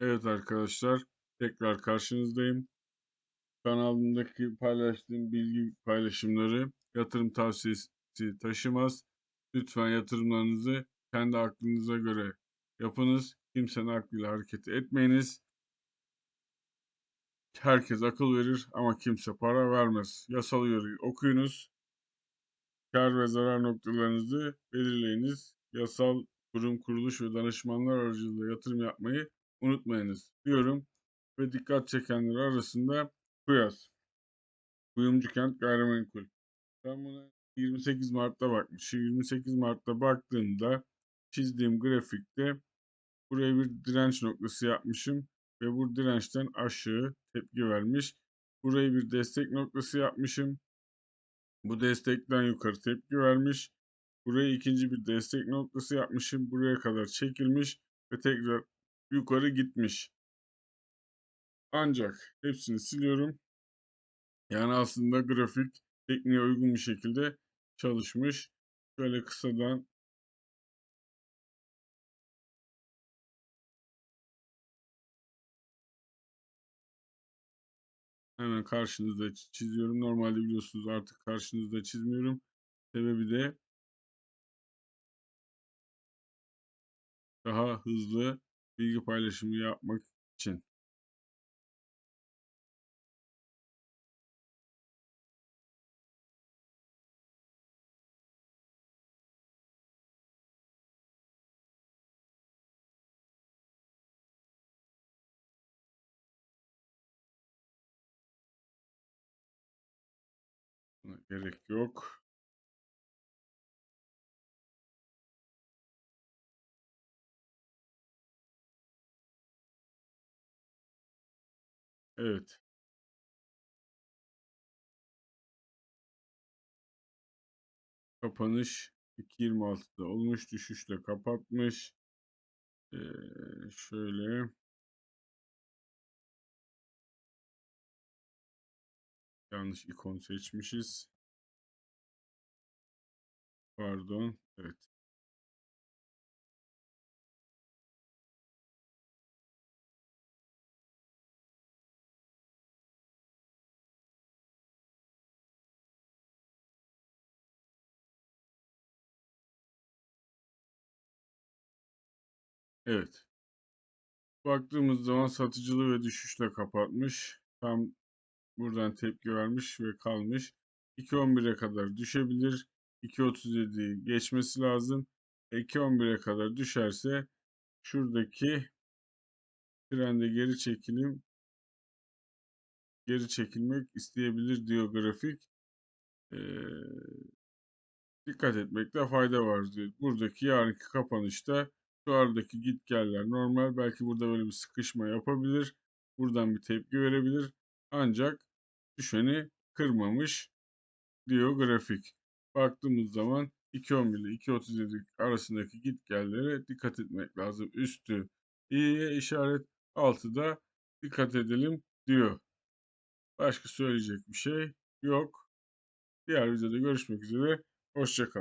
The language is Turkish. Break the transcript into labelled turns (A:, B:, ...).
A: Evet arkadaşlar, tekrar karşınızdayım. Kanalımdaki paylaştığım bilgi paylaşımları yatırım tavsiyesi taşımaz. Lütfen yatırımlarınızı kendi aklınıza göre yapınız. Kimsenin aklıyla hareket etmeyiniz. Herkes akıl verir ama kimse para vermez. Yasal uyarıyı okuyunuz. Kar ve zarar noktalarınızı belirleyiniz. Yasal kurum, kuruluş ve danışmanlar aracılığıyla yatırım yapmayı unutmayınız diyorum. Ve dikkat çekenler arasında Kuyas. Kuyumcu Kent Gayrimenkul. Ben buna 28 Mart'ta bakmışım. 28 Mart'ta baktığımda çizdiğim grafikte buraya bir direnç noktası yapmışım ve bu dirençten aşağı tepki vermiş. Burayı bir destek noktası yapmışım. Bu destekten yukarı tepki vermiş. Burayı ikinci bir destek noktası yapmışım. Buraya kadar çekilmiş ve tekrar yukarı gitmiş. Ancak hepsini siliyorum. Yani aslında grafik tekniğe uygun bir şekilde çalışmış. Şöyle kısadan hemen karşınızda çiziyorum. Normalde biliyorsunuz artık karşınızda çizmiyorum. Sebebi de daha hızlı bilgi paylaşımı yapmak için. Gerek yok. Evet. Kapanış 2.26'da olmuş. Düşüşle kapatmış. Ee, şöyle. Yanlış ikon seçmişiz. Pardon. Evet. Evet. Baktığımız zaman satıcılı ve düşüşle kapatmış. Tam buradan tepki vermiş ve kalmış. 2.11'e kadar düşebilir. 2.37'yi geçmesi lazım. 2.11'e kadar düşerse şuradaki trende geri çekilim geri çekilmek isteyebilir diyor grafik. Ee, dikkat etmekte fayda var diyor. Buradaki yarınki kapanışta şu aradaki gitgeller normal. Belki burada böyle bir sıkışma yapabilir. Buradan bir tepki verebilir. Ancak düşeni kırmamış diyor grafik. Baktığımız zaman 2.11 ile 2.37 arasındaki gitgellere dikkat etmek lazım. Üstü iyiye işaret, altı da dikkat edelim diyor. Başka söyleyecek bir şey yok. Diğer videoda görüşmek üzere. Hoşçakalın.